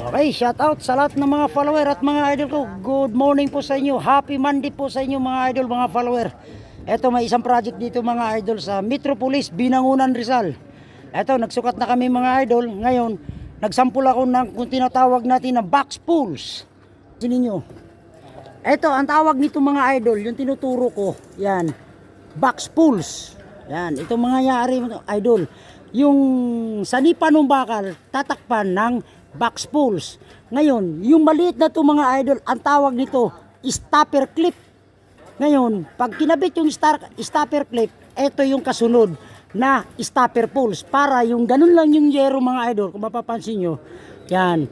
Okay, shout out sa lahat ng mga follower at mga idol ko. Good morning po sa inyo. Happy Monday po sa inyo mga idol, mga follower. Ito may isang project dito mga idol sa Metropolis, Binangunan, Rizal. Ito, nagsukat na kami mga idol. Ngayon, nagsampul ako ng kung tinatawag natin na box pulls. Sinin nyo. Ito, ang tawag nito mga idol, yung tinuturo ko. Yan, box pulls. Yan, ito mga yari idol. Yung sanipa ng bakal, tatakpan ng box pulls. Ngayon, yung maliit na to mga idol, ang tawag nito, stopper clip. Ngayon, pag kinabit yung star, stopper clip, ito yung kasunod na stopper pulls. Para yung ganun lang yung yero mga idol, kung mapapansin nyo, yan.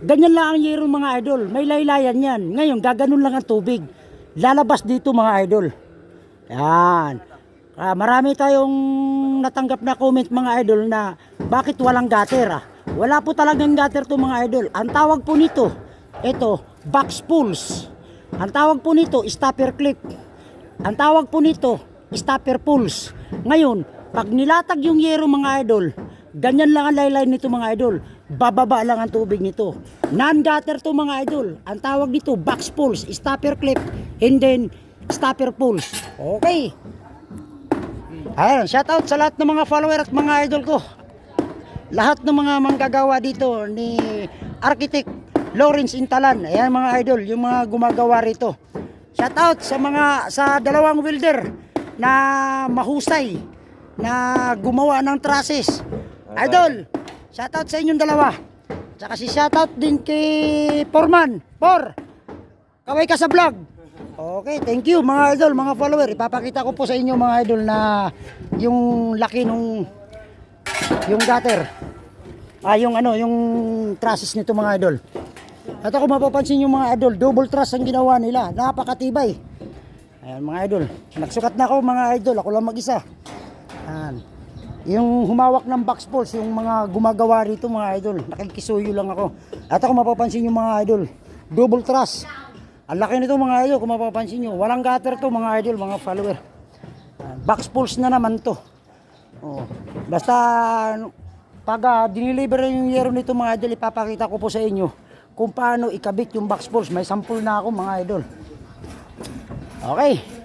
Ganyan lang ang yero mga idol. May laylayan yan. Ngayon, gaganon lang ang tubig. Lalabas dito mga idol. Yan. Ah, marami tayong natanggap na comment mga idol na bakit walang gutter ah. Wala po talagang gutter to mga idol. Ang tawag po nito, ito, box pulls. Ang tawag po nito, stopper clip. Ang tawag po nito, stopper pulls. Ngayon, pag nilatag yung yero mga idol, ganyan lang ang laylay nito mga idol. Bababa lang ang tubig nito. Non-gutter to mga idol. Ang tawag nito, box pulls, stopper clip, and then stopper pulls. Okay. Ayun, shout out sa lahat ng mga follower at mga idol ko. Lahat ng mga manggagawa dito ni Architect Lawrence Intalan. Ayan mga idol, yung mga gumagawa rito. Shout out sa mga sa dalawang welder na mahusay na gumawa ng trusses. Idol, shout out sa inyong dalawa. Tsaka si shout out din kay Forman. Por, kaway ka sa vlog. Okay, thank you mga idol, mga follower. Ipapakita ko po sa inyo mga idol na yung laki nung yung gutter. Ah, yung ano, yung trusses nito mga idol. At ako mapapansin yung mga idol, double truss ang ginawa nila. Napakatibay. Ayan mga idol. Nagsukat na ako mga idol, ako lang mag-isa. Ayan. Yung humawak ng box pulse, yung mga gumagawa rito mga idol, nakikisuyo lang ako. At ako mapapansin yung mga idol, double truss. Ang laki nito mga idol, kung mapapansin nyo. Walang gutter to mga idol, mga follower. Box pulse na naman to. Oh. Basta ano, pag uh, diniliver yung yero nito mga idol, ipapakita ko po sa inyo kung paano ikabit yung box pulse. May sample na ako mga idol. Okay.